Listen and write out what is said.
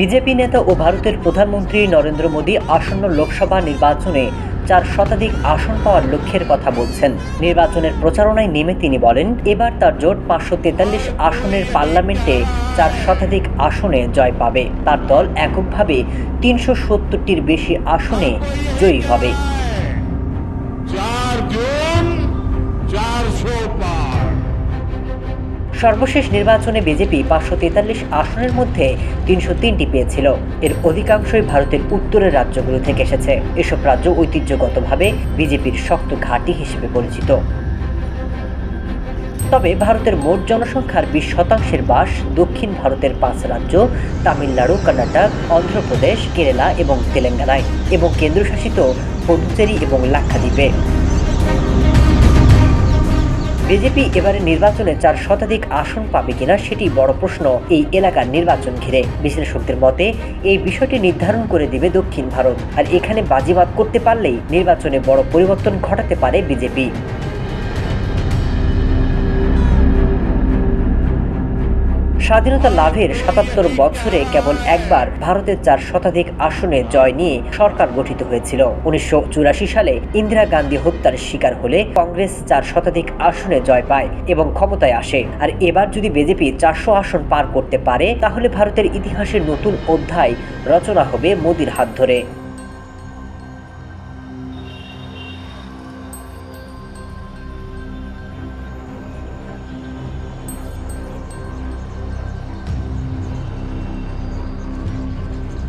BJP নেতা ও ভারতের প্রধানমন্ত্রী নরেন্দ্র মোদী আসন্ন লোকসভা নির্বাচনে চার শতাধিক আসন পাওয়ার লক্ষ্যের কথা বলছেন। নির্বাচনের প্রচারণায় নেমে তিনি বলেন, এবার তার জোট পাঁচশো তেতাল্লিশ আসনের পার্লামেন্টে চার শতাধিক আসনে জয় পাবে। তার দল এককভাবে তিনশো সত্তরটির বেশি আসনে জয়ী হবে। সর্বশেষ নির্বাচনে বিজেপি পাঁচশো তেতাল্লিশ আসনের মধ্যে তিনশো তিনটি পেয়েছিল। এর অধিকাংশই ভারতের উত্তরের রাজ্যগুলো থেকে এসেছে। এসব রাজ্য ঐতিহ্যগতভাবে বিজেপির শক্ত ঘাঁটি হিসেবে পরিচিত। তবে ভারতের মোট জনসংখ্যার বিশ শতাংশের বাস দক্ষিণ ভারতের পাঁচ রাজ্য, তামিলনাড়ু, কর্ণাটক, অন্ধ্রপ্রদেশ, কেরালা এবং তেলেঙ্গানায় এবং কেন্দ্রশাসিত পদুচেরি এবং লাক্ষাদ্বীপে। বিজেপি এবারে নির্বাচনে চার শতাধিক আসন পাবে কিনা সেটি বড় প্রশ্ন এই এলাকার নির্বাচন ঘিরে। বিশ্লেষকদের মতে, এই বিষয়টি নির্ধারণ করে দিবে দক্ষিণ ভারত। আর এখানে বাজিবাদ করতে পারলেই নির্বাচনে বড় পরিবর্তন ঘটাতে পারে বিজেপি। স্বাধীনতা লাভের সাতাত্তর বছরে কেবল একবার ভারতের চার শতাধিক আসনে জয় নিয়ে সরকার গঠিত হয়েছিল। উনিশশো চুরাশি সালে ইন্দিরা গান্ধী হত্যার শিকার হলে কংগ্রেস চার শতাধিক আসনে জয় পায় এবং ক্ষমতায় আসে। আর এবার যদি বিজেপি চারশো আসন পার করতে পারে, তাহলে ভারতের ইতিহাসের নতুন অধ্যায় রচনা হবে মোদির হাত ধরে।